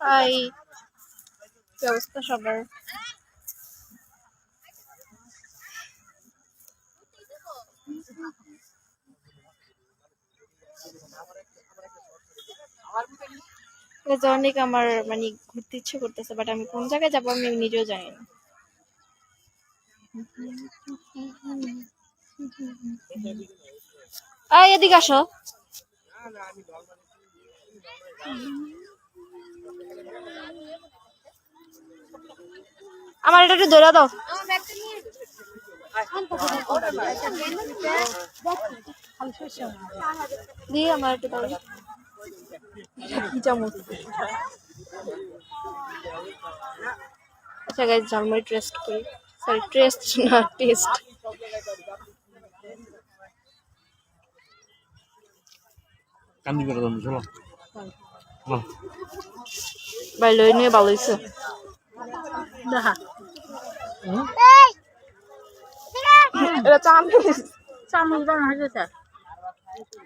High কি অবস্থা সবার? অনেক আমার মানে ঘুরতে ইচ্ছে করতেছে বাট আমি কোন জায়গায় যাব আমি নিজেও জানি না। এদিকে আসো। আমার এটা একটু ধরে দাও। দিয়ে আমার একটু দাও। কি চামচ? আচ্ছা গাইজ ঝালমুড়ি টেস্ট করি। সরি টেস্ট না টেস্ট কান্দি করে দাম চলো। চলো ভাই লই নিয়ে ভালো হয়েছে দেখা এটা চামিচ। চামচ বানা হয়েছে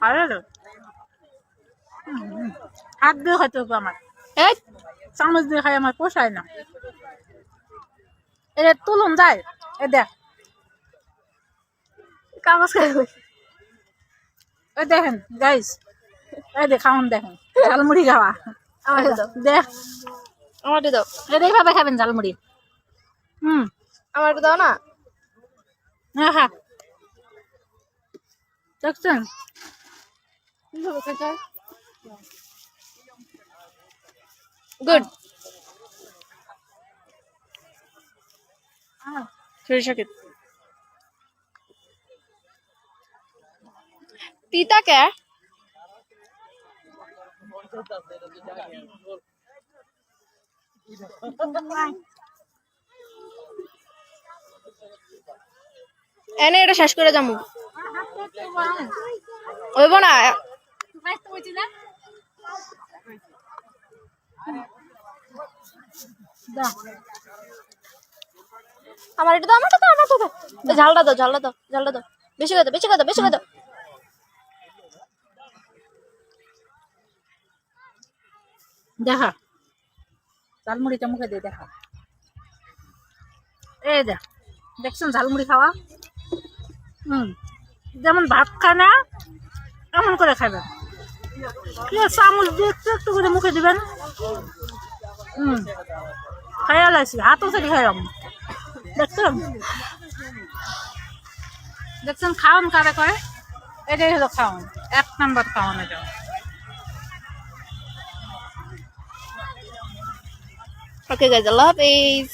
হলো? হাত দিয়ে খাইতে হবে আমার। এই। চামচ দিয়ে খাই আমার পোষায় না। এটা তুলন যায় এ দেখ। কাগজ খাই এ দেখেন গাইস। এই দেখ খাওয়ান দেখেন। ঝালমুড়ি খাওয়া। দেখ। আমার দাও। এটা এইভাবে খাবেন ঝালমুড়ি। হুম আমার দাও না? হ্যাঁ হ্যাঁ। দেখছেন? খেতে গুড। সরিষা তিতা কে? এনে এটা শেষ করে যাব হইব না। আমার এটা দাও, আমারটা দাও দাও। এই ঝালটা দাও ঝালটা দাও ঝালটা দাও। বেশি দাও বেশি দাও বেশি দাও। দেখা। ঝালমুড়িটা মুখে দিয়ে দেখা। এই দেখ, দেখছেন ঝালমুড়ি খাওয়া? হুম। যেমন ভাত খায় না, এমন করে খাবেন চামচ দিয়ে একটু একটু করে মুখে দিবেন। হুম। খাইয়া লাগছি হাতও থেকে খাইলাম দেখছেন? দেখছেন খাওয়ান কারে করে? এটাই হলো খাওয়ান এক নাম্বার খাওয়ান এটা। Okay, guys, I love it.